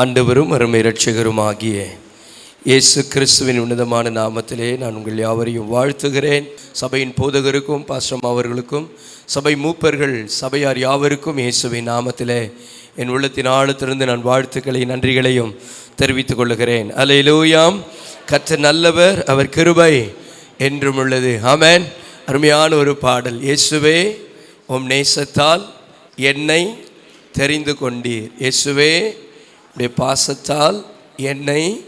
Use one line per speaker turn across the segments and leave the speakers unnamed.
ஆண்டவரும் அருமை ரட்சகருமாகிய இயேசு கிறிஸ்துவின் உன்னதமான நாமத்திலே நான் உங்கள் யாவரையும் வாழ்த்துகிறேன். சபையின் போதகருக்கும் பாஸ்டம் அவர்களுக்கும் சபை மூப்பர்கள் சபையார் யாவருக்கும் இயேசுவின் நாமத்திலே என் உள்ளத்தின் ஆழத்திலிருந்து நான் வாழ்த்துக்களை நன்றிகளையும் தெரிவித்துக் கொள்ளுகிறேன். அலையிலூயாம் கற்ற நல்லவர் அவர் கிருபை என்றும் உள்ளது. ஆமேன் அருமையான ஒரு பாடல். இயேசுவே உம் நேசத்தால் என்னை தெரிந்து கொண்டீர். இயேசுவே உடைய பாசத்தால் என்னை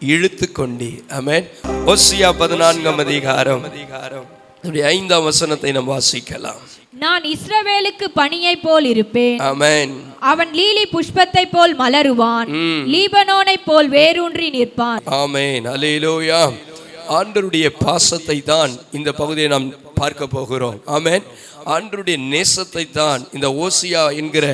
இழுத்து கொண்டீர் ஆமென். ஒசியா பதினான்காம் அதிகாரம். அதிகாரம் ஐந்தாம் வசனத்தை நாம் வாசிக்கலாம்.
நான் இஸ்ரவேலுக்கு பணியை போல் இருப்பேன்.
ஆமென்.
அவன் லீலி புஷ்பத்தை போல் மலருவான். லீபனோனை போல் வேரூன்றி நிற்பான்.
ஆமென். அல்லேலூயா. ஆண்டருடைய பாசத்தை தான் இந்த பகுதியை நாம் பார்க்க போகிறோம். ஆமென். ஆண்டருடைய நேசத்தை தான் இந்த ஓசியா என்கிற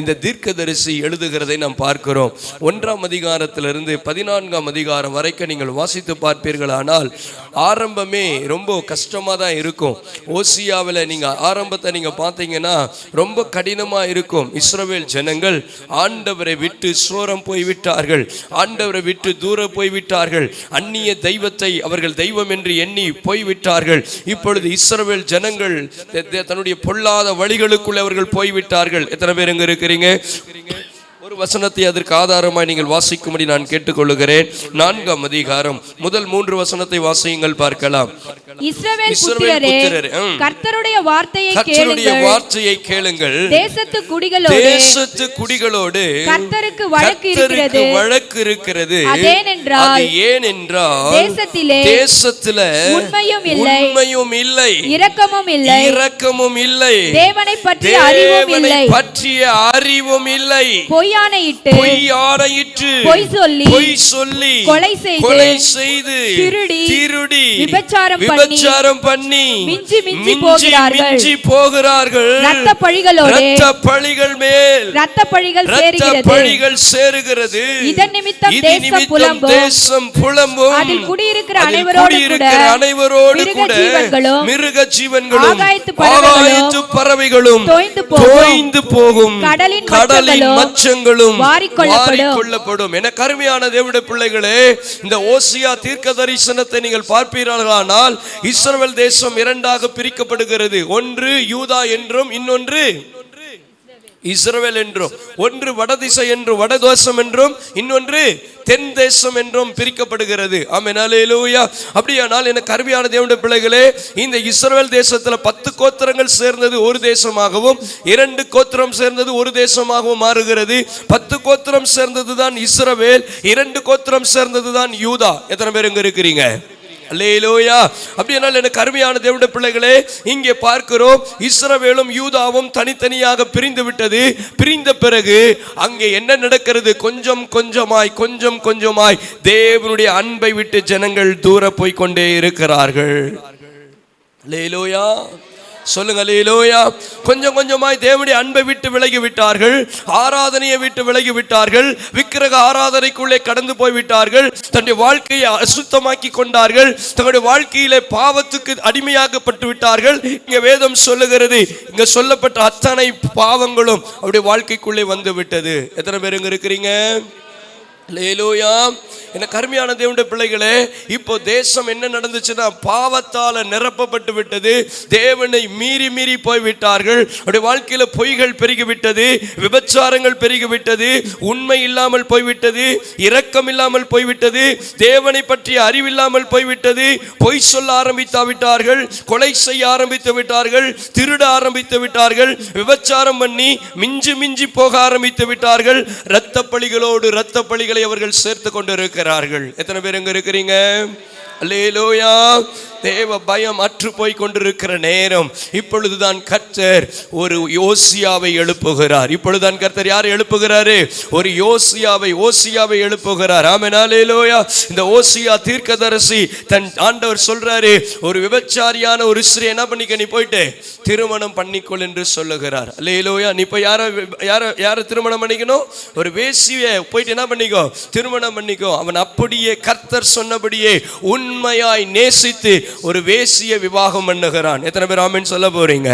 இந்த தீர்க்கதரிசி எழுதுகிறதை நாம் பார்க்கிறோம். ஒன்றாம் அதிகாரத்திலிருந்து பதினான்காம் அதிகாரம் வரைக்கும் நீங்கள் வாசித்து பார்ப்பீர்களானால் ஆரம்பமே ரொம்ப கஷ்டமாக தான் இருக்கும். ஓசியாவில் நீங்கள் ஆரம்பத்தை நீங்கள் பார்த்தீங்கன்னா ரொம்ப கடினமாக இருக்கும். இஸ்ரவேல் ஜனங்கள் ஆண்டவரை விட்டு சோரம் போய் விட்டார்கள் ஆண்டவரை விட்டு தூரம் போய் விட்டார்கள் அந்நிய தெய்வத்தை அவர்கள் தெய்வம் என்று எண்ணி போய்விட்டார்கள். இப்பொழுது இஸ்ரவேல் ஜனங்கள் தன்னுடைய பொல்லாத வழிகளுக்குள்ளே அவர்கள் போய்விட்டார்கள். எத்தனை பேர் இங்க இருக்கிறீங்க? ஒரு வசனத்தை அதற்கு ஆதாரமாய் நீங்கள் வாசிக்கும்படி நான் கேட்டுக்கொள்ளுகிறேன். நான்காம் அதிகாரம் முதல் மூன்று வசனத்தை வாசியுங்கள் பார்க்கலாம்.
கர்த்தருடைய வார்த்தையை கேளுங்கள். தேசத்து குடிகளோடு
தேசத்து குடிகளோடு
கர்த்தருக்கு வழக்கு இருக்கிறது.
வழக்கு இருக்கிறது. அது ஏனென்றால்
தேசத்திலே
தேசத்துல
உண்மையும் இல்லை
உண்மையும் இல்லை
இரக்கமும் இல்லை
இரக்கமும் இல்லை
தேவனை பற்றிய அறிவும் இல்லை.
பற்றிய அறிவும் இல்லை.
பொய்யானையிட்டு
பொய் ஆணையிட்டு
பொய் சொல்லி
பொய் சொல்லி
கொலை செய்து
கொலை செய்து
திருடி
திருடி
விபச்சாரம் பண்ணி
விபச்சாரம் பண்ணி
மிஞ்சி மிஞ்சி போகிறார்கள்.
மிஞ்சி போகிறார்கள்.
இரத்த பழிகளோடு
இரத்த பழிகள் மேல்.
இரத்த பழிகள்
இரத்த
சேருகிறது.
பழிகள் சேருகிறது.
இதன் நிமித்தம் தேசம் புலம்பும்.
தேசம் புலம்பும்.
அதில் குடியிருக்கிற அனைவரோடு கூட
அனைவரோடு
மிருக
கூட
ஜீவன்களும்,
மிருக ஜீவன்களும்
ஆகாயத்து பறவைகளும், தோய்ந்து போகும். கடலின்
கடலின்
வாரிக்கொள்ளப்படும்.
வாரிக்கொள்ளப்படும். என கருமையான தேவனுடைய பிள்ளைகளே இந்த ஓசியா தீர்க்க தரிசனத்தை நீங்கள் பார்ப்பீர்களானால் இஸ்ரவேல் தேசம் இரண்டாக பிரிக்கப்படுகிறது. ஒன்று யூதா என்றும் இன்னொன்று இஸ்ரவேல் என்றும் ஒன்று வடதிசை என்றும் வடதேசம் என்றும் இன்னொன்று தென் தேசம் என்றும் பிரிக்கப்படுகிறது. ஆமேனாலே லூயா அப்படியானால் எனக்கு அருமையான தேவனுடைய பிள்ளைகளே இந்த இஸ்ரவேல் தேசத்தில் பத்து கோத்திரங்கள் சேர்ந்தது ஒரு தேசமாகவும் இரண்டு கோத்திரம் சேர்ந்தது ஒரு தேசமாகவும் மாறுகிறது. பத்து கோத்திரம் சேர்ந்தது தான் இஸ்ரவேல் இரண்டு கோத்திரம் சேர்ந்தது தான் யூதா. எத்தனை பேர் இங்கே இருக்கிறீங்க? அல்லேலோயா. அப்படியானால் எனக்கு அருமையான தேவனுடைய பிள்ளைகளே இங்கே பார்க்கிறோம் இஸ்ரவேலும் யூதாவும் தனித்தனியாக பிரிந்து விட்டது. பிரிந்த பிறகு அங்கே என்ன நடக்கிறது? கொஞ்சம் கொஞ்சமாய் கொஞ்சம் கொஞ்சமாய் தேவனுடைய அன்பை விட்டு ஜனங்கள் தூர போய் கொண்டே இருக்கிறார்கள். அல்லேலூயா. சொல்லுங்க கொஞ்சம் கொஞ்சமாய் தேவனுடைய அன்பை விட்டு விலகி விட்டார்கள். ஆராதனையை விட்டு விலகி விட்டார்கள். விக்கிரக ஆராதனைக்குள்ளே கடந்து போய் விட்டார்கள். தன்னுடைய வாழ்க்கையை அசுத்தமாக்கி கொண்டார்கள். தன்னுடைய வாழ்க்கையிலே பாவத்துக்கு அடிமையாகப்பட்டு விட்டார்கள். இங்கே வேதம் சொல்லுகிறது. இங்கே சொல்லப்பட்ட அத்தனை பாவங்களும் அவருடைய வாழ்க்கைக்குள்ளே வந்து விட்டது. எத்தனை பேர் இங்கே இருக்கிறீங்க? லேலூயா என கருமையான தேவனுடைய பிள்ளைகளே இப்போ தேசம் என்ன நடந்துச்சுன்னா பாவத்தால் நிரப்பப்பட்டு விட்டது. தேவனை மீறி மீறி போய் விட்டார்கள் அவருடைய வாழ்க்கையில் பொய்கள் பெருகிவிட்டது விபச்சாரங்கள் பெருகிவிட்டது உண்மை இல்லாமல் போய்விட்டது இரக்கம் இல்லாமல் போய்விட்டது தேவனை பற்றிய அறிவில்லாமல் போய்விட்டது பொய் சொல்ல ஆரம்பித்து விட்டார்கள் கொலை செய்ய ஆரம்பித்து விட்டார்கள் திருட ஆரம்பித்து விட்டார்கள் விபச்சாரம் பண்ணி மிஞ்சி மிஞ்சி போக ஆரம்பித்து விட்டார்கள். இரத்த பழிகளோடு இரத்த பழிகளை அவர்கள் சேர்த்து கொண்டிருக்கிறார்கள் எத்தனை பேர் எங்க இருக்கிறீங்க? அல்லேலோயா. தேவ பயம் அற்று போய் கொண்டிருக்கிற நேரம் இப்பொழுதுதான் கர்த்தர் ஒரு யோசியாவை எழுப்புகிறார். இப்பொழுதுதான் கர்த்தர் யார் எழுப்புகிறாரு? ஒரு யோசியாவை ஓசியாவை எழுப்புகிறார். ஆமனாலே லோயா இந்த ஓசியா தீர்க்கதரசி தன் ஆண்டவர் சொல்றாரு ஒரு விபச்சாரியான ஒரு ஸ்ரீ என்ன பண்ணிக்க நீ போயிட்டு திருமணம் பண்ணிக்கொள் என்று சொல்லுகிறார். லேலோயா நீ இப்போ யார யார யார திருமணம் பண்ணிக்கணும்? ஒரு வேசிய போயிட்டு என்ன பண்ணிக்கோ? திருமணம் பண்ணிக்கோ. அவன் அப்படியே கர்த்தர் சொன்னபடியே உண்மையாய் நேசித்து ஒரு வேசிய விவாகம் பண்ணுகிறான். எத்தனை பேர் ஆமென் சொல்ல போறீங்க?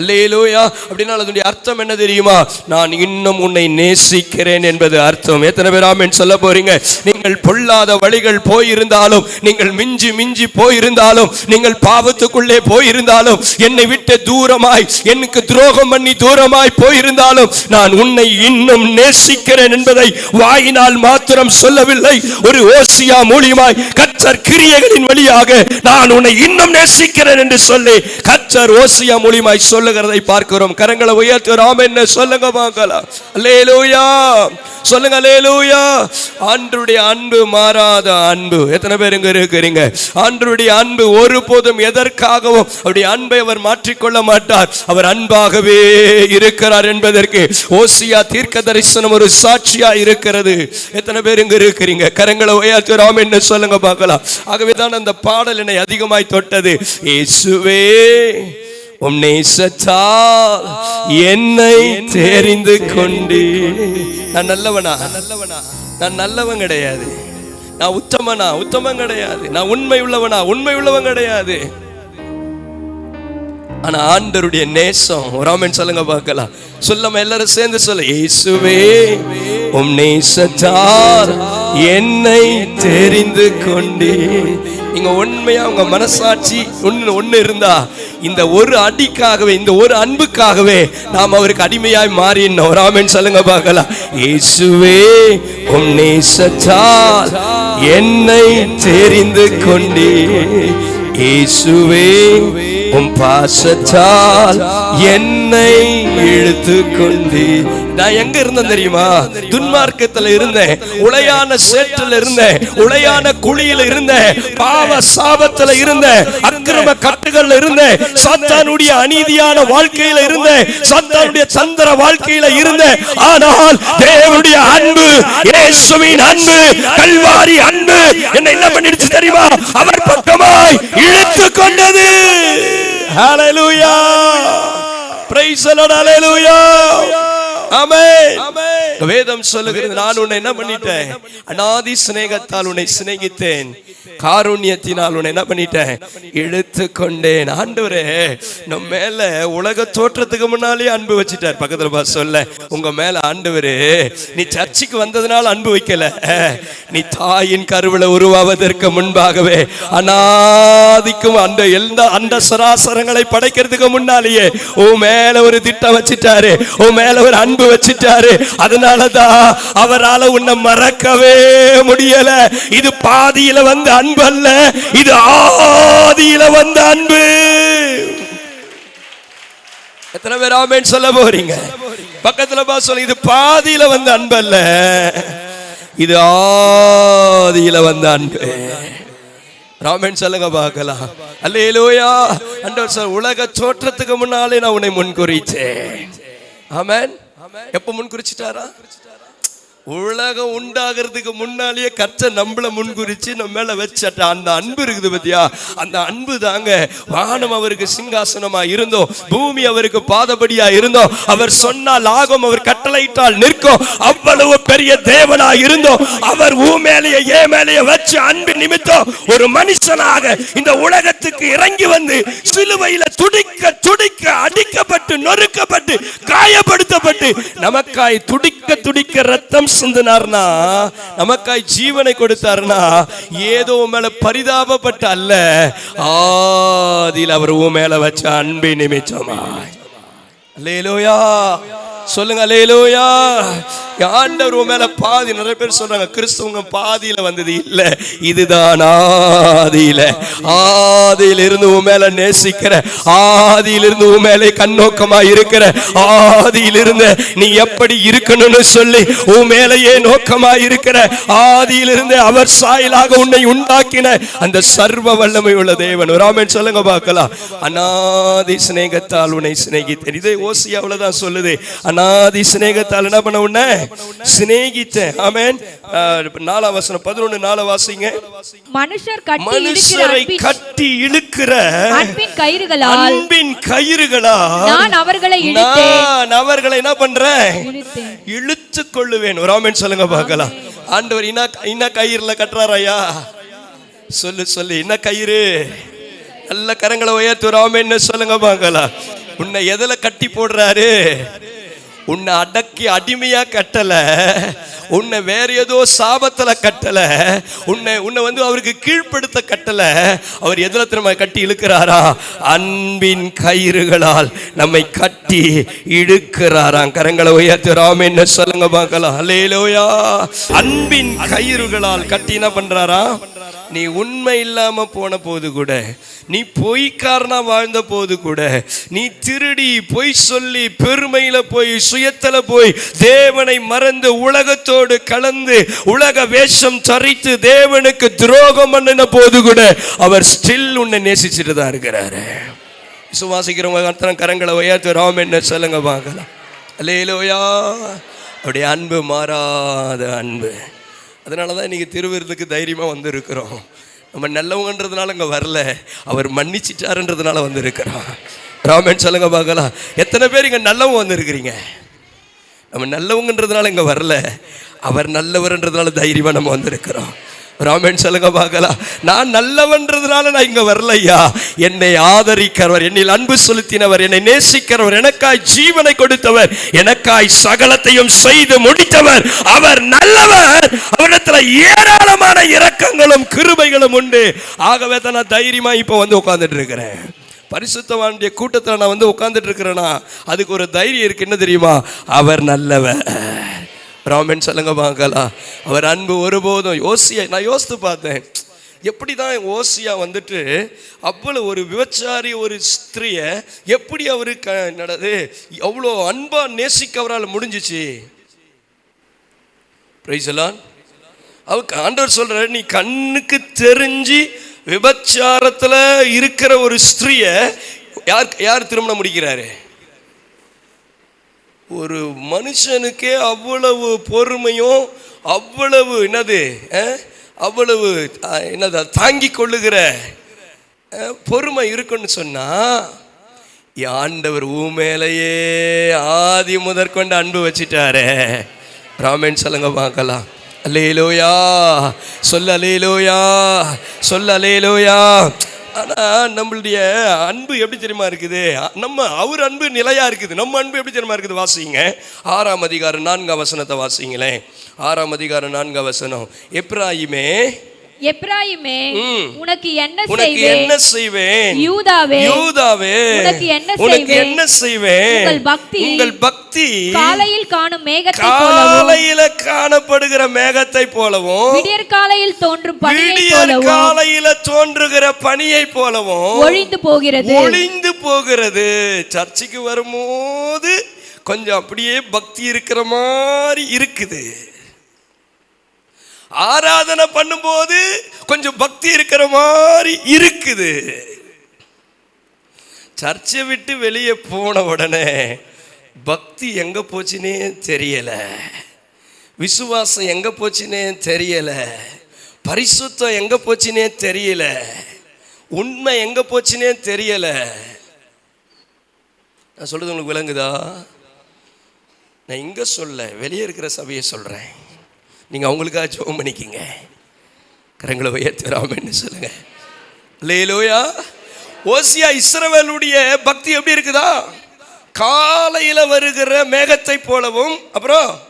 அல்லையிலோயா அப்படின்னா அதனுடைய அர்த்தம் என்ன தெரியுமா? நான் இன்னும் உன்னை நேசிக்கிறேன் என்பது அர்த்தம். எத்தனை பேர் ஆமென் சொல்ல போறீங்க? நீங்கள் பொல்லாத வழிகள் போயிருந்தாலும் நீங்கள் மிஞ்சி மிஞ்சி போயிருந்தாலும் நீங்கள் பாவத்துக்குள்ளே போயிருந்தாலும் என்னை விட்டு தூரமாய் எனக்கு துரோகம் பண்ணி தூரமாய் போயிருந்தாலும் நான் உன்னை இன்னும் நேசிக்கிறேன் என்பதை வாயினால் மாத்திரம் சொல்லவில்லை. ஒரு ஓசியா மூலியமாய் கச்சர் கிரியைகளின் வழியாக நான் உன்னை இன்னும் நேசிக்கிறேன் என்று சொல்லி கச்சர் ஓசியா மூலியமாய் சொல்லுகிறதை பார்க்கிறோம். கரங்களை உயர்த்துறோம் என்ன சொல்லுங்க பார்க்கலாம் அல்லேலூயா. சொல்லுங்க அல்லேலூயா. ஆண்டருடைய அன்பு மாறாத அன்பு. எத்தனை பேர் இங்க இருக்கிறீங்க? ஆண்டருடைய அன்பு ஒருபோதும் எதற்காகவும் அவருடைய அன்பை அவர் மாற்றிக்கொள்ள மாட்டார். அவர் அன்பாகவே இருக்கிறார் என்பதற்கு ஓசியா தீர்க்க தரிசனம் ஒரு சாட்சியா இருக்கிறது. எத்தனை பேர் இங்க இருக்கிறீங்க? கரங்களை உயர்த்துறோம் என்ன சொல்லுங்க பார்க்கலாம். ஆகவே தான் அந்த பாடல் என்னை அதிகமாய் தொட்டது. இயேசுவே உம் நேசத்தால் என்னை தெரிந்து கொண்டு நான் நல்லவனா? நல்லவனா? நான் நல்லவன் கிடையாது. நான் உத்தமனா? உத்தமன் கிடையாது. நான் உண்மை உள்ளவனா? உண்மை உள்ளவன் கிடையாது. ஆனா ஆண்டருடைய நேசம் ஒரு ஆமென் சொல்லுங்க பார்க்கலாம். சொல்லாம எல்லாரும் சேர்ந்து சொல்ல இயேசுவே உம் நேசத்தார் என்னை தெரிந்து கொண்டு நீங்க உண்மையா உங்க மனசாட்சி ஒன்னு ஒன்னு இருந்தா இந்த ஒரு அடிக்காகவே இந்த ஒரு அன்புக்காகவே நாம் அவருக்கு அடிமையாய் மாறினோம் ராமன் சொல்லுங்க பார்க்கலாம். இயேசுவே உம் நேசத்தார் என்னை தெரிந்து கொண்டே இயேசுவே உம் பாசத்தால் என்னை இழுத்து கொண்டு நான் எங்க இருந்தேன் தெரியுமா? துன்மார்க்கத்துல இருந்தேன். உளையான சேற்றுல இருந்தேன். உளையான குழியில இருந்தேன். பாவ சாபத்துல இருந்தேன். அக்கிரம கட்டுகள்ல இருந்தேன். சாத்தானுடைய அநீதியான வாழ்க்கையில இருந்தேன். சாத்தானுடைய சந்திர வாழ்க்கையில இருந்தேன். ஆனால் தேவனுடைய அன்பு இயேசுவின் அன்பு கல்வாரி அன்பு என்ன என்ன பண்ணிடுச்சு தெரியுமா? அவர் பக்கமாய் இழுத்து கொண்டது. ஹalleluya praise the lord. Hallelujah. வேதம் சொல்லுகிறது நான் உன்னை என்ன பண்ணிட்டேன்? அனாதி சிநேகத்தால் உன்னை சிநேகித்தேன். காருண்யத்தினால் உன்னை என்ன பண்ணிட்டேன்? இழுத்து கொண்டேன் ஆண்டவரே நம்ம மேல உலக தோற்றத்துக்கு முன்னாலே அன்பு வச்சிட்டார். பக்கத்துல பா சொல்ல. உங்க மேல ஆண்டவரே நீ சர்ச்சுக்கு வந்ததுனால அன்பு வைக்கல. நீ தாயின் கருவில உருவாவதற்கு முன்பாகவே அனாதிக்கும் அந்த எல்லா அந்த சராசரங்களை படைக்கிறதுக்கு முன்னாலேயே உன் மேல ஒரு திட்டம் வச்சிட்டாரு. உன் மேல ஒரு அன்பு வச்சிட்டாரு. அதனாலதான் அவரால உன்னை மறக்கவே முடியல. இது பாதியில வந்த அன்பு அல்ல. இது ஆதியில வந்த அன்பு. எத்தனை பேர் ஆமேன் சொல்ல போறீங்க? பக்கத்துல பா சொல்ல இது பாதியில வந்த அன்பு அல்ல. இது ஆதியில வந்த அன்பு. ராமன் சொல்லுங்க பார்க்கலாம். அல்லேலூயா. அண்டவர் சார் உலக தோற்றத்துக்கு முன்னாலே நான் உன்னை முன்குறிச்சேன் ஆமேன். எப்ப முன்குறிச்சிட்டாரா உலகம் உண்டாகிறதுக்கு முன்னாலேயே கற்ற நம்மள முன்குறிச்சு நம்ம மேல வச்சட்ட அந்த அன்பு இருக்குது பத்தியா? அந்த அன்பு தாங்க வானம் அவருக்கு சிங்காசனமா இருந்தோம் பூமி அவருக்கு பாதபடியா இருந்தோம் அவர் சொன்னால் ஆகும் அவர் கட்டளையிட்டால் நிற்கும். அவ்வளவு பெரிய தேவனா இருந்தோம் அவர் ஊ மேலேயே ஏ மேலேயே வச்சு அன்பு நிமித்தம் ஒரு மனுஷனாக இந்த உலகத்துக்கு இறங்கி வந்து சிலுவையில துடிக்க துடிக்க அடிக்கப்பட்டு நொறுக்கப்பட்டு காயப்படுத்தப்பட்டு நமக்காய் துடிக்க துடிக்க ரத்தம் சிந்தினார்னா நமக்காய் ஜீவனை கொடுத்தார்னா ஏதோ உன் மேல பரிதாபப்பட்ட அல்ல. ஆதியில் அவர் உன் மேல வச்ச அன்பை நிமிச்சமாய் லேலோயா சொல்லுங்க லேலோயா ஆண்டவர் உன் மேல பாதி நிறைய பேர் சொல்றாங்க கிறிஸ்துவங்க பாதியில வந்தது இல்ல. இதுதான் ஆதியில. ஆதியில இருந்து உன் மேல நேசிக்கிற ஆதியில இருந்து உன் மேலே கண்ணோக்கமா இருக்கிற ஆதியில இருந்து நீ எப்படி இருக்கணும்னு சொல்லி உன் மேலேயே நோக்கமா இருக்கிற ஆதியில இருந்து அவர் சாயலாக உன்னை உண்டாக்கின அந்த சர்வ வல்லமை உள்ள தேவன் ராமன் சொல்லுங்க பார்க்கலாம். அநாதி சிநேகத்தால் உன்னை சிநேகித்தேன். இதை ஓசியாவில் தான் சொல்லுது. அநாதி சிநேகத்தால் என்ன பண்ண உன்னை? சிநேகித்தேன் ஆமென். நாலாம் வசனம் பதினொன்னு நாலு வாசிங்க.
மனுஷர்
மனுஷரை கட்டி இழுக்கிற
அன்பின் கயிறுகளால்
அன்பின் கயிறுகளால்
நான் அவர்களை
நான் அவர்களை என்ன பண்றேன்? இழுத்து கொள்ளுவேன். ஒரு ஆமென் சொல்லுங்க பார்க்கலாம். ஆண்டவர் இன்னா இன்னா கயிறுல கட்டுறாரையா சொல்லு சொல்லு. என்ன கயிறு? நல்ல கரங்களை உயர்த்துறாம என்ன சொல்லுங்க பார்க்கலாம். உன்னை எதுல கட்டி போடுறாரு? உன்னை அடக்கி அடிமையா கட்டல. உன்னை வேற ஏதோ சாபத்துல கட்டல. உன்னை உன்னை வந்து அவருக்கு கீழ்ப்படுத்த கட்டல. அவர் எதுல திரும்ப கட்டி இழுக்கிறாரா? அன்பின் கயிறுகளால் நம்மை கட்டி இழுக்கிறாராம். கரங்களை உயர்த்துறாம என்ன சொல்லுங்க பார்க்கலாம். அல்லேலோயா அன்பின் கயிறுகளால் கட்டி என்ன பண்றாரா? நீ உண்மை இல்லாம போன போது கூட நீ பொய்க்காரனா வாழ்ந்த போது கூட நீ திருடி பொய் சொல்லி பெருமையில போய் சுயத்தில் போய் தேவனை மறந்து உலகத்தோடு கலந்து உலக வேஷம் தரித்து தேவனுக்கு துரோகம் பண்ணின போது கூட அவர் ஸ்டில் உன்னை நேசிச்சுட்டு தான் இருக்கிறாரு. விசுவாசிக்கிறவங்க அர்த்தம் கரங்களை உயர்த்து ராம் என்ன சொல்லுங்க பார்க்கலாம். அல்லேலோயா. அப்படியே அன்பு மாறாத அன்பு. அதனால தான் இன்றைக்கி திருவிருந்துக்கு தைரியமாக வந்திருக்கிறோம். நம்ம நல்லவங்கன்றதுனால இங்கே வரல. அவர் மன்னிச்சிட்டாருன்றதுனால வந்திருக்கிறோம். ராமன் சொல்லுங்க பார்க்கலாம். எத்தனை பேர் இங்கே நல்லவங்க வந்திருக்கிறீங்க? நம்ம நல்லவங்கன்றதுனால இங்கே வரல. அவர் நல்லவர்ன்றதுனால தைரியமாக நம்ம வந்திருக்கிறோம். ராமன் சொல்லுங்க பார்க்கலாம். நான் நல்லவன்றதுனால நான் இங்கே வரலையா என்னை ஆதரிக்கிறவர் என்னில் அன்பு செலுத்தினவர் என்னை நேசிக்கிறவர் எனக்காய் ஜீவனை கொடுத்தவர் எனக்காய் சகலத்தையும் செய்து முடித்தவர். அவர் நல்லவர். அவரிடத்துல ஏராளமான இரக்கங்களும் கிருபைகளும் உண்டு. ஆகவே தான் நான் தைரியமாக இப்போ வந்து உட்காந்துட்டு இருக்கிறேன். பரிசுத்தவானுடைய கூட்டத்தில் நான் வந்து உட்காந்துட்டு இருக்கிறேன்னா அதுக்கு ஒரு தைரியம் இருக்கு. என்ன தெரியுமா? அவர் நல்லவர். ராமன் சொல்லுங்க பார்க்கலாம் அவர் அன்பு ஒருபோதும். யோசியா நான் யோசித்து பார்த்தேன். எப்படி தான் ஓசியா வந்துட்டு அவ்வளோ ஒரு விபச்சாரி ஒரு ஸ்திரியை எப்படி அவரு க நடது? அவ்வளோ அன்பா நேசிக்க அவரால் முடிஞ்சிச்சு? பிரைசலான் அவருக்கு ஆண்டவர் சொல்கிறார் நீ கண்ணுக்கு தெரிஞ்சு விபச்சாரத்தில் இருக்கிற ஒரு ஸ்திரீயை யார் யார் திருமணம் முடிக்கிறாரு? ஒரு மனுஷனுக்கே அவ்வளவு பொறுமையும் அவ்வளவு என்னது அவ்வளவு என்னது தாங்கி கொள்ளுகிற பொறுமை இருக்குன்னு சொன்னா ஆண்டவர் ஊமேலையே ஆதி முதற்கொண்டு அன்பு வச்சிட்டாரே. ராமன் சொல்லுங்க பார்க்கலாம். அலேலோயா சொல்ல அலேலோயா சொல்ல அலேலோயா ஆனால் நம்மளுடைய அன்பு எப்படி தெரியுமா இருக்குது? நம்ம அவர் அன்பு நிலையாக இருக்குது. நம்ம அன்பு எப்படி தெரியுமா இருக்குது? வாசிங்க. ஆறாம் அதிகாரம் நான்காம் வசனத்தை வாசிங்களேன். ஆறாம் அதிகாரம் நான்காம் வசனம். எப்ராயிமே
எப்ராயிமே. உனக்கு என்ன
உனக்கு என்ன செய்வேன்?
யூதாவே
யூதாவே.
உனக்கு என்ன
உனக்கு? என்ன செய்வேன்?
உங்கள் பக்தி
உங்கள் பக்தி
காலையில் காணும் மேகத்தை
காலையில காணப்படுகிற மேகத்தை போலவும்
விடியற் காலையில் தோன்றும்
விடியற் காலையில தோன்றுகிற பனியை போலவும்
ஒழிந்து போகிறது.
ஒளிந்து போகிறது. சர்ச்சுக்கு வரும்போது கொஞ்சம் அப்படியே பக்தி இருக்கிற மாதிரி இருக்குது. ஆராதனை பண்ணும்போது கொஞ்சம் பக்தி இருக்கிற மாதிரி இருக்குது. சர்ச்சை விட்டு வெளியே போன உடனே பக்தி எங்க போச்சுன்னே தெரியல. விசுவாசம் எங்க போச்சுன்னே தெரியல. பரிசுத்தம் எங்க போச்சுன்னே தெரியல. உண்மை எங்க போச்சுன்னே தெரியல. நான் சொல்றது உங்களுக்கு விளங்குதா? நான் இங்க சொல்ல வெளியே இருக்கிற சபையை சொல்றேன். நீங்க அவங்களுக்காக ஜெபம் பண்ணிக்கிங்க. கரங்களை உயர்த்தி ராமன்னு சொல்லுங்க? லேலோயா ஓசியா இஸ்ரவேலுடைய பக்தி எப்படி இருக்குதா? காலையில வருகிற மேகத்தை போலவும் அப்புறம்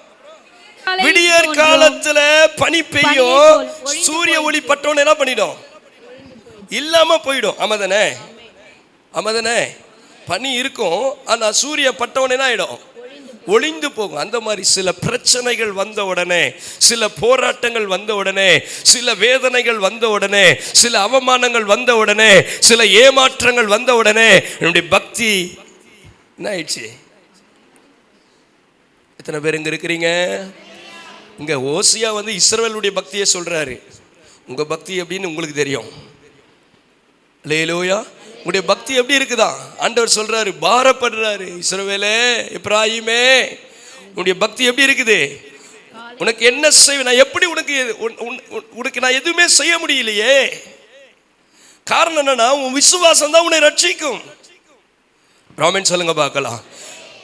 விடியற் காலத்துல பனி பெய்யும். சூரிய ஒளி பட்டோன்னு என்ன பண்ணிடும்? இல்லாம போயிடும். ஆமாதானே ஆமாதானே பனி இருக்கும் ஆனா சூரிய பட்டவனே என்ன ஆயிடும்? ஒளிந்து போகும். அந்த மாதிரி சில பிரச்சனைகள் வந்த உடனே சில போராட்டங்கள் வந்த உடனே சில வேதனைகள் வந்த உடனே சில அவமானங்கள் வந்த உடனே சில ஏமாற்றங்கள் வந்த உடனே என்னுடைய பக்தி என்ன ஆயிடுச்சு எத்தனை பேர் இங்கே இருக்கிறீங்க? இங்கே ஓசியா வந்து இஸ்ரவேலுடைய பக்தியை சொல்கிறாரு உங்கள் பக்தி எப்படின்னு உங்களுக்கு தெரியும். லேலோயா உங்களுடைய பக்தி எப்படி இருக்குதா? ஆண்டவர் சொல்றாரு பாரப்படுறாரு இஸ்ரவேலே இப்ராஹிமே. உன்னுடைய பக்தி எப்படி இருக்குது? உனக்கு என்ன செய்வேன்? நான் எப்படி உனக்கு உன்- உனக்கு நான் எதுவுமே செய்ய முடியலையே. காரணம் என்னன்னா உன் விசுவாசம் தான் உன்னை ரட்சிக்கும். ராமன் சொல்லுங்க பார்க்கலாம்.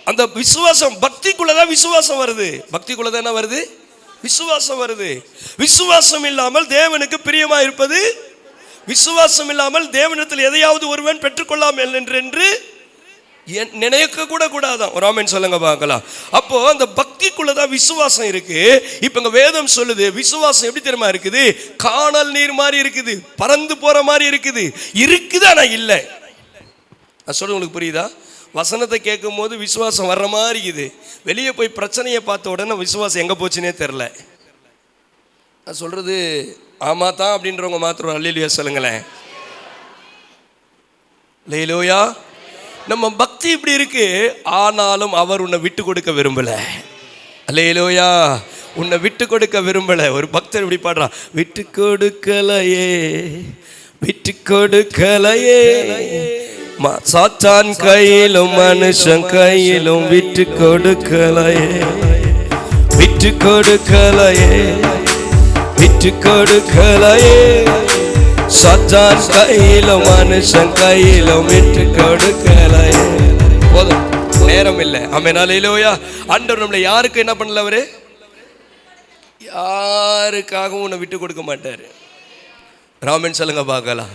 அந்த விசுவாசம் பக்திக்குள்ளதான் விசுவாசம் வருது. பக்திக்குள்ளதான் என்ன வருது? விசுவாசம் வருது. விசுவாசம் இல்லாமல் தேவனுக்கு பிரியமா இருப்பது விசுவாசம் இல்லாமல் தேவனத்தில் எதையாவது ஒருவன் பெற்றுக்கொள்ளாமல் என்று என்று என் நினைக்க கூட கூடாதான் ஒரு சொல்லுங்க பார்க்கலாம். அப்போ அந்த பக்திக்குள்ள தான் விசுவாசம் இருக்கு. இப்போ இங்க வேதம் சொல்லுது விசுவாசம் எப்படி தெரியுமா இருக்குது? காணல் நீர் மாதிரி இருக்குது பறந்து போற மாதிரி இருக்குது. இருக்குதா நான் இல்லை? நான் சொல்ல உங்களுக்கு புரியுதா? வசனத்தை கேட்கும் போது விசுவாசம் வர்ற மாதிரி இருக்குது. வெளியே போய் பிரச்சனையை பார்த்த உடனே விசுவாசம் எங்கே போச்சுனே தெரில நான் சொல்றது ஆமா தான் அப்படின்றவங்க மாத்திரம் அல்லையிலையா சொல்லுங்களேன். லேலோயா நம்ம பக்தி இப்படி இருக்கு. ஆனாலும் அவர் உன்னை விட்டு கொடுக்க விரும்பல. அல்லேலோயா. உன்னை விட்டு கொடுக்க விரும்பல. ஒரு பக்தர் இப்படி பாடுறான். விட்டு கொடுக்கலையே. விட்டு கொடுக்கலையே. சாத்தான் கையிலும் மனுஷன் கையிலும் விட்டு கொடுக்கலையே. விட்டு கொடுக்கலையே. விட்டு கொடுக்கலையே. சத்தான் கையிலும் மனுஷன் கையிலும் விட்டு கொடுக்கலையே. போதும் நேரம் இல்லை அமேனால இல்லையா அண்டர் நம்மளை யாருக்கு என்ன பண்ணல அவரு? யாருக்காகவும் உன்னை விட்டு கொடுக்க மாட்டாரு. ராமன் சொல்லுங்க பார்க்கலாம்.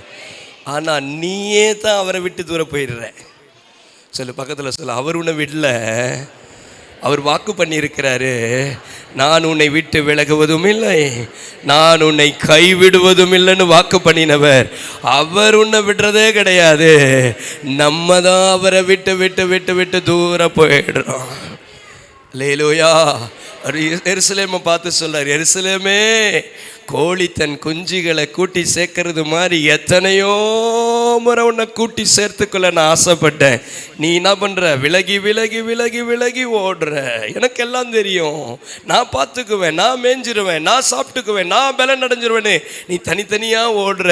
ஆனால் நீயே தான் அவரை விட்டு தூர போயிடுற. சொல்லு பக்கத்தில் சொல்ல. அவர் உன்னை விடல. அவர் வாக்கு பண்ணியிருக்கிறாரு நான் உன்னை விட்டு விலகுவதும் இல்லை நான் உன்னை கைவிடுவதும் இல்லைன்னு வாக்கு பண்ணினவர். அவர் உன்னை விடுறதே கிடையாது. நம்ம தான் அவரை விட்டு விட்டு விட்டு விட்டு தூர போயிடுறோம். லேலூயா எருசலேமை பார்த்து சொல்றார் எருசலேமே கோழி தன் குஞ்சுகளை கூட்டி சேர்க்கறது மாதிரி எத்தனையோ முறை உன்னை கூட்டி சேர்த்துக்கொள்ள நான் ஆசைப்பட்டேன். நீ என்ன பண்ணுற விலகி விலகி விலகி விலகி ஓடுற. எனக்கு எல்லாம் தெரியும். நான் பார்த்துக்குவேன் நான் மேய்ஞ்சிருவேன் நான் சாப்பிட்டுக்குவேன் நான் பலன் அடைஞ்சிருவேனே நீ தனித்தனியாக ஓடுற.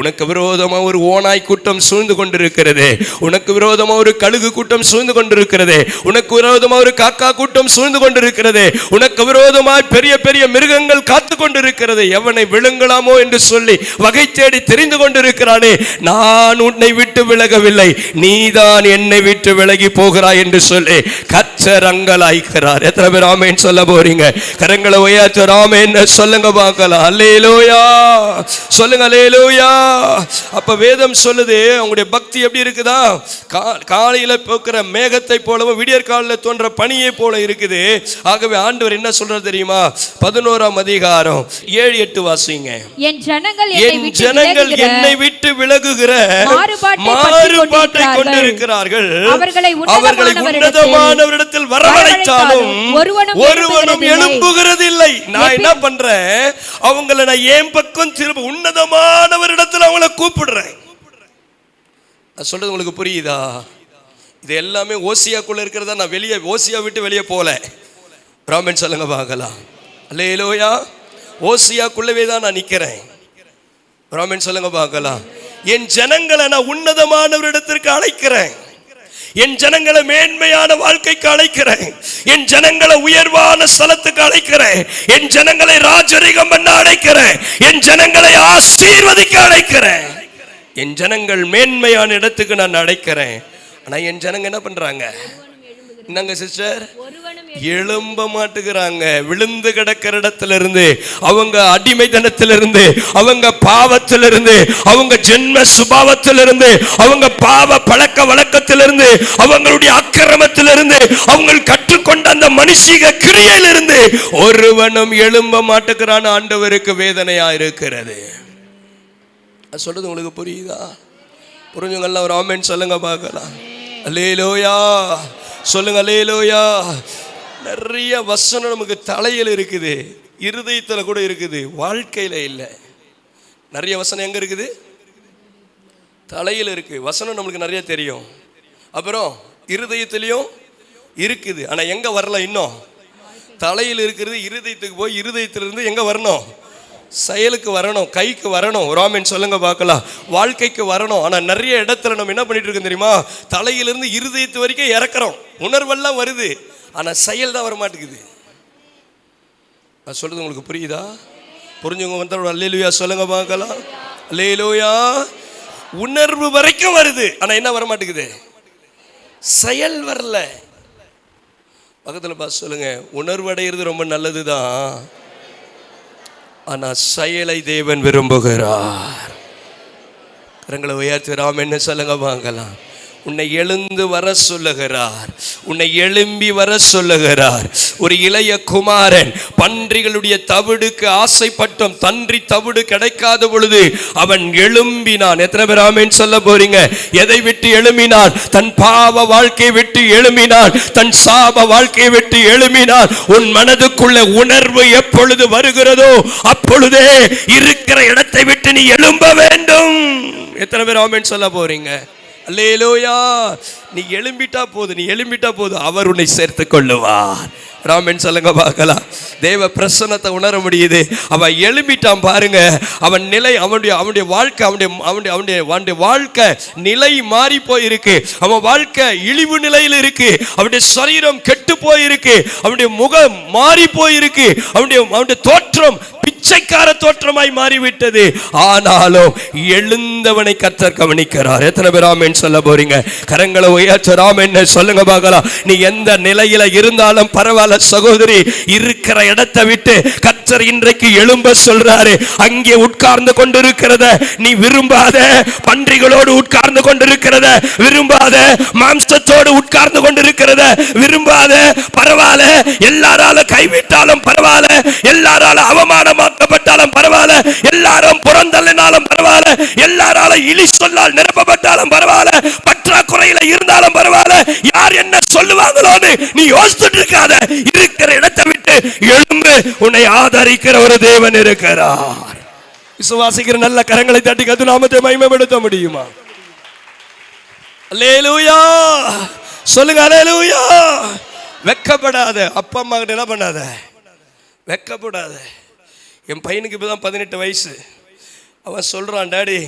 உனக்கு விரோதமாக ஒரு ஓனாய் கூட்டம் சூழ்ந்து கொண்டிருக்கிறது. உனக்கு விரோதமாக ஒரு கழுகு கூட்டம் சூழ்ந்து கொண்டிருக்கிறது. உனக்கு விரோதமாக ஒரு காக்கா கூட்டம் சூழ்ந்து கொண்டிருக்கிறது. உனக்கு விரோதமாய் பெரிய பெரிய மிருகங்கள் காத்து கொண்டிருக்கிறது. எவனை விழுங்கலாமோ என்று சொல்லி வகை தேடி தெரிந்து கொண்டிருக்கிறானே நான் உன்னை விட்டு விலகவில்லை நீதான் என்னை விட்டு விலகி போகிறாய் என்று சொல்லி கச்சர் அங்கலாய்க்கிறார். எத்தனை பேர் ஆமேன் சொல்ல போறீங்க? கரங்களை ஒய்யாச்சு ராமேன் சொல்லுங்க பார்க்கலாம். அல்லேலோயா. சொல்லுங்க அல்லேலோயா. அப்ப வேதம் சொல்லுது உங்களுடைய பக்தி எப்படி இருக்குதா? கா- காலையில போக்குற மேகத்தை போலவும் விடியற் காலில் தோன்ற பணியை போல இருக்குது. ஆகவே ஆண்டவர் என்ன சொல்றாரு தெரியுமா? பதினோராம் அதிகாரம் ஏழு எட்டு வாசிங்க.
என் ஜனங்கள் என்னை
என்
விட்டு
ஜனங்கள்
விலகுகிற
என்னை விட்டு விலகுகிற
மாறுபாட்டை
கொண்டிருக்கிறார்கள்.
அவர்களை உன்னதமானவரிடத்தில்
வரவழைத்தாலும்
ஒருவனும் எழும்புகிறதில்லை.
எழும்புகிறதில்லை. நான் என்ன பண்றேன்? அவங்கள நான் ஏன் பக்கம் திரும்ப உன்னதமானவரிடத்தில் அவங்கள கூப்பிடுறேன். சொல்றது உங்களுக்கு புரியுதா? இது எல்லாமே ஓசியாக்குள்ள இருக்கிறதா? நான் வெளியே ஓசியா விட்டு வெளியே போல பிராமன் சொல்லுங்க பார்க்கலாம். அல்லேலோயா. ஓசியாக்குள்ளவே தான் நான் நிற்கிறேன் பிராமன் சொல்லுங்க பார்க்கலாம். என் ஜனங்களை நான் உன்னதமானவரிடத்திற்கு அழைக்கிறேன். என் ஜனங்களை மேன்மையான வாழ்க்கைக்கு அழைக்கிறேன். என் ஜனங்களை உயர்வான ஸ்தலத்துக்கு அழைக்கிறேன். என் ஜனங்களை ராஜரிகம் பண்ண அழைக்கிறேன். என் ஜனங்களை ஆசீர்வதிக்க அழைக்கிறேன். என் ஜனங்கள் மேன்மையான இடத்துக்கு நான் அழைக்கிறேன். ஆனால் என் ஜனங்க என்ன பண்ணுறாங்க என்னங்க சிஸ்டர்? எழும்ப மாட்டுகிறாங்க. விழுந்து கிடக்கிற இடத்துல இருந்து அவங்க அடிமைத்தனத்திலிருந்து அவங்க பாவத்திலிருந்து அவங்க ஜென்ம சுபாவத்திலிருந்து அவங்க பாவ பழக்க வழக்கத்திலிருந்து அவங்களுடைய அக்கிரமத்திலிருந்து அவங்க கற்றுக்கொண்ட அந்த மனுஷிக கிரியையிலிருந்து ஒருவனும் எழும்ப மாட்டுகிறான். ஆண்டவருக்கு வேதனையா இருக்கிறது. சொல்றது உங்களுக்கு புரியுதா? புரிஞ்சுங்கள்லாம் ஒரு ஆமென் சொல்லுங்க பார்க்கலாம். அல்லேலோயா. சொல்லுங்க அல்லேலோயா நிறைய வசனம் நமக்கு தலையில் இருக்குது இருதயத்தில் கூட இருக்குது வாழ்க்கையில் இல்லை. நிறைய வசனம் எங்கே இருக்குது? தலையில் இருக்குது வசனம் நம்மளுக்கு நிறைய தெரியும். அப்புறம் இருதயத்துலேயும் இருக்குது. ஆனால் எங்கே வரல இன்னும்? தலையில் இருக்கிறது இருதயத்துக்கு போய் இருதயத்திலிருந்து எங்கே வரணும்? செயலுக்கு வரணும் கைக்கு வரணும். ராமன் சொல்லுங்க பார்க்கலாம். வாழ்க்கைக்கு வரணும். ஆனால் நிறைய இடத்துல நம்ம என்ன பண்ணிட்டு இருக்கோம் தெரியுமா? தலையிலிருந்து இருதயத்து வரைக்கும் இறக்குறோம். உணர்வெல்லாம் வருது. ஆனால் செயல் தான் வர மாட்டேங்குது நான் சொல்கிறது உங்களுக்கு புரியுதா? புரிஞ்சவங்க வந்து அல்லேலுயா சொல்லுங்க பார்க்கலாம். அல்லேலுயா. உணர்வு வரைக்கும் வருது. ஆனால் என்ன வர மாட்டேங்குது செயல் வரல. பக்கத்தில் பார்த்து சொல்லுங்க. உணர்வு அடைகிறது ரொம்ப நல்லது தான் ஆனால் செயலை தேவன் விரும்புகிறார். கரங்களை உயர்த்தி ராம் என்ன சொல்லுங்க வாங்கலாம். உன்னை எழுந்து வர சொல்லுகிறார். உன்னை எழும்பி வர சொல்லுகிறார். ஒரு இளைய குமாரன் பன்றிகளுடைய தவிடுக்கு ஆசைப்பட்டோம் தன்றி தவிடு கிடைக்காத பொழுது அவன் எழும்பினான். எத்தனை பேர் ஆமேன் சொல்ல போறீங்க? எதை விட்டு எழும்பினான்? தன் பாவ வாழ்க்கையை விட்டு எழும்பினான். தன் சாப வாழ்க்கையை விட்டு எழும்பினான். உன் மனதுக்குள்ள உணர்வு எப்பொழுது வருகிறதோ அப்பொழுதே இருக்கிற இடத்தை விட்டு நீ எழும்ப வேண்டும். எத்தனை பேர் ஆமேன் சொல்ல போறீங்க? அல்லேலோயா. நீ எழும்பிட்டா போதும் நீ எழும்பிட்டா போதும் அவர் உன்னை சேர்த்து கொள்ளுவார். ராமன் சொல்லுங்க பார்க்கலாம். தேவ பிரசன்னத்தை உணர முடியுது. அவன் எழும்பிட்டான் பாருங்க. அவன் நிலை அவனுடைய அவனுடைய வாழ்க்கை அவனுடைய அவனுடைய அவனுடைய அவனுடைய வாழ்க்கை நிலை மாறி போயிருக்கு. அவன் வாழ்க்கை இழிவு நிலையில் இருக்கு. அவனுடைய சரீரம் கெட்டு போயிருக்கு. அவனுடைய முகம் மாறி போயிருக்கு. அவனுடைய அவனுடைய தோற்றம் பிச்சைக்கார தோற்றமாய் மாறிவிட்டது. ஆனாலும் எழுந்தவனை கத்தர் கவனிக்கிறார். எத்தனை பேர் ஆமேன் சொல்ல போறீங்க? கரங்களை உயர்த்த ராமன் சொல்லுங்க பார்க்கலாம். நீ எந்த நிலையில இருந்தாலும் பரவாயில்ல சகோதரி இருக்கிற இடத்தை விட்டு கத்தர் இன்றைக்கு எழும்ப சொல்றாரு. அங்கே உட்கார்ந்து கொண்டிருக்கிறத நீ விரும்பாத பன்றிகளோடு உட்கார்ந்து கொண்டிருக்கிறத விரும்பாத மாம்சத்தோடு உட்கார்ந்து கொண்டிருக்கிறத விரும்பாத பரவாயில்ல எல்லாரால கைவிட்டாலும் பரவாயில்ல எல்லாரால அவமானமா அவமானமாக்கப்பட்டாலும் பரவாயில்ல. எல்லாரும் புறந்தள்ளினாலும் பரவாயில்ல. எல்லாரால இழி சொல்லால் நிரப்பப்பட்டாலும் பரவாயில்ல. பற்றாக்குறையில இருந்தாலும் பரவாயில்ல. யார் என்ன சொல்லுவாங்களோன்னு நீ யோசிச்சுட்டு இருக்காத. இருக்கிற இடத்தை விட்டு எழும்பு. உன்னை ஆதரிக்கிற ஒரு தேவன் இருக்கிறார். விசுவாசிக்கிற நல்ல கரங்களை தட்டி கத்து நாமத்தை மகிமைப்படுத்த முடியுமா? அலேலூயா சொல்லுங்க அலேலூயா வெக்கப்படாத. அப்பா அம்மா கிட்ட என்ன பண்ணாத? வெக்கப்படாத. என் பையனுக்கு இப்போ தான் பதினெட்டு வயசு. அவன் சொல்கிறான் டாடி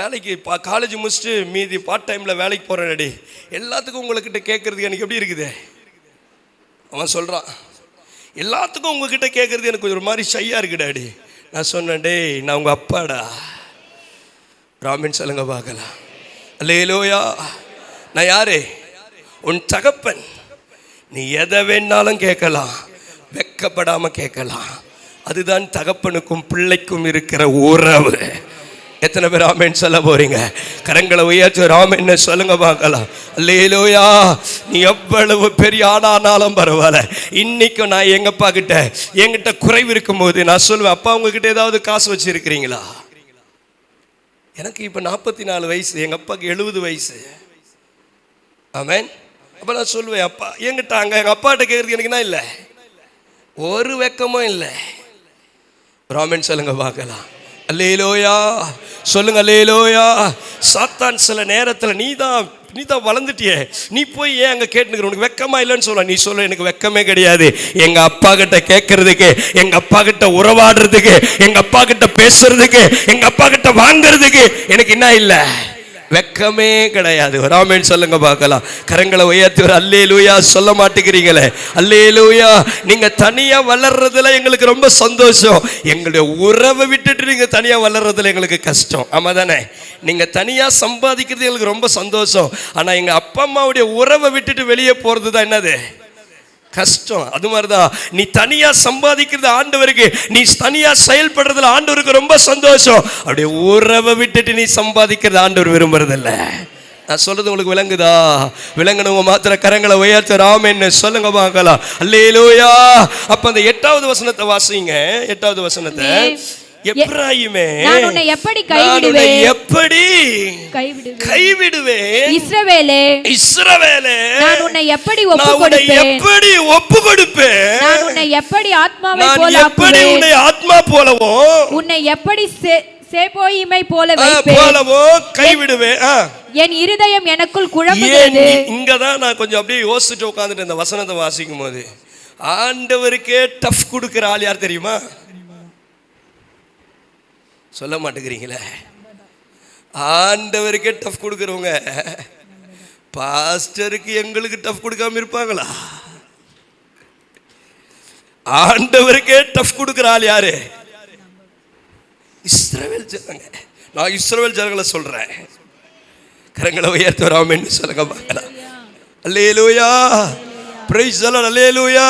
வேலைக்கு பா காலேஜ் முடிச்சுட்டு மீதி பார்ட் டைமில் வேலைக்கு போகிறேன் டாடி. எல்லாத்துக்கும் உங்கள்கிட்ட கேட்குறதுக்கு எனக்கு எப்படி இருக்குது? அவன் சொல்கிறான் எல்லாத்துக்கும் உங்ககிட்ட கேட்குறது எனக்கு ஒரு மாதிரி ஷையாக இருக்குது டாடி. நான் சொன்னேன் டேய் நான் உங்கள் அப்பாடா. ராமின் சொல்லுங்க பார்க்கலாம். அல்லையிலோயா நான் யாரு? உன் தகப்பன். நீ எதை வேணாலும் கேட்கலாம். வெக்கப்படாமல் கேட்கலாம். அதுதான் தகப்பனுக்கும் பிள்ளைக்கும் இருக்கிற உறவு. எத்தனை பேர் ஆமேன் சொல்ல போறீங்க? கரங்களை உயர்த்தி ராமன் சொல்லுங்க பார்க்கலாம். அல்லையிலோயா நீ எவ்வளவு பெரிய ஆளானாலும் பரவாயில்ல. இன்னைக்கும் நான் எங்கப்பா கிட்ட என்கிட்ட குறைவு இருக்கும்போது நான் சொல்லுவேன் அப்பா உங்ககிட்ட ஏதாவது காசு வச்சிருக்கிறீங்களா? எனக்கு இப்போ நாற்பத்தி நாலு வயசு எங்கள் அப்பாவுக்கு எழுபது வயசு. ஆமேன். அப்போ நான் சொல்லுவேன் அப்பா என்கிட்ட அங்கே எங்கள் அப்பாட்ட கேட்குறது எனக்குன்னா இல்லை? ஒரு வெக்கமும் இல்லை. ராமன் சொல்லுங்க பார்க்கலாம். அல்லேலோயா. சொல்லுங்க அல்லேலோயா. சாத்தான் சில நேரத்தில் நீ தான் நீ தான் வளர்ந்துட்டியே. நீ போய் ஏன் அங்கே கேட்டுக்கிற உனக்கு வெக்கமா இல்லைன்னு சொல்ல. நீ சொல்ல எனக்கு வெக்கமே கிடையாது. எங்க அப்பா கிட்ட கேட்கறதுக்கு எங்க அப்பா கிட்ட உறவாடுறதுக்கு எங்க அப்பா கிட்ட பேசுறதுக்கு எங்க அப்பா கிட்ட வாங்குறதுக்கு எனக்கு என்ன இல்லை? வெக்கமே கிடையாது. ராமேன் சொல்லுங்க பார்க்கலாம். கரங்களை உயர்த்தி ஒரு அல்லே லூயா சொல்ல மாட்டேங்கிறீங்களே. அல்லே லூயா நீங்க தனியா வளர்றதுல எங்களுக்கு ரொம்ப சந்தோஷம். எங்களுடைய உறவை விட்டுட்டு நீங்க தனியா வளர்றதுல எங்களுக்கு கஷ்டம். ஆமா தானே நீங்க தனியா சம்பாதிக்கிறது எங்களுக்கு ரொம்ப சந்தோஷம். ஆனா எங்க அப்பா அம்மாவுடைய உறவை விட்டுட்டு வெளியே போறது தான் என்னது? கஷ்டம். அது மாதிரிதான். நீ தனியா சம்பாதிக்கிறது ஆண்டவருக்கு நீ தனியா செயல்படுறதுல ஆண்டவருக்கு ரொம்ப சந்தோஷம். அப்படியே உறவை விட்டுட்டு நீ சம்பாதிக்கிறது ஆண்டவர் விரும்புறதில்ல. நான் சொல்றது உங்களுக்கு விளங்குதா? விளங்குனவங்க மாத்திர கரங்களை உயர்த்த ராமன் சொல்லுங்க பார்க்கலாம். அல்லேலோயா. அப்ப அந்த எட்டாவது வசனத்தை வாசிங்க. எட்டாவது வசனத்தை. எப்ராயிமே?
நான் உன்னை எப்படி கைவிடுவேன்?
எப்படி
கைவிடுவேன்.
கைவிடுவேன்?
இஸ்ரவேலே.
இஸ்ரவேலே.
நான் உன்னை எப்படி ஒப்பு கொடுப்பேன்
எப்படி ஒப்பு கொடுப்பேன்
நான் உன்னை எப்படி ஆத்மாவை
நான்
போல
எப்படி உன்னை ஆத்மா போலவோ?
உன்னை எப்படி சேபோயிமை போல வைப்பேன்?
போலவோ? கைவிடுவேன்.
என் இருதயம் எனக்குள் குழம்புகிறது.
இங்க தான் நான் கொஞ்சம் அப்படியே யோசிச்சுட்டு உட்காந்துட்டு இந்த வசனத்தை வாசிக்கும் போது ஆண்டவருக்கே டஃப் கொடுக்கிற ஆள் யார் தெரியுமா? சொல்ல மாட்டேங்கிறீங்களே? ஆண்டவருக்கே டஃப் கொடுக்குறவங்க. பாஸ்டருக்கு எங்களுக்கு டஃப் கொடுக்காம இருப்பாங்களா? ஆண்டவருக்கே டஃப் கொடுக்குற ஆள் யாரு? இஸ்ரவேல் ஜனங்க. நான் இஸ்ரவேல் ஜனங்களை சொல்றேன். கரங்களை உயர்த்து வராமன்னு சொல்லுங்க பார்க்கலாம் அல்லேலூயா. பிரைஸ் அல்லேலூயா.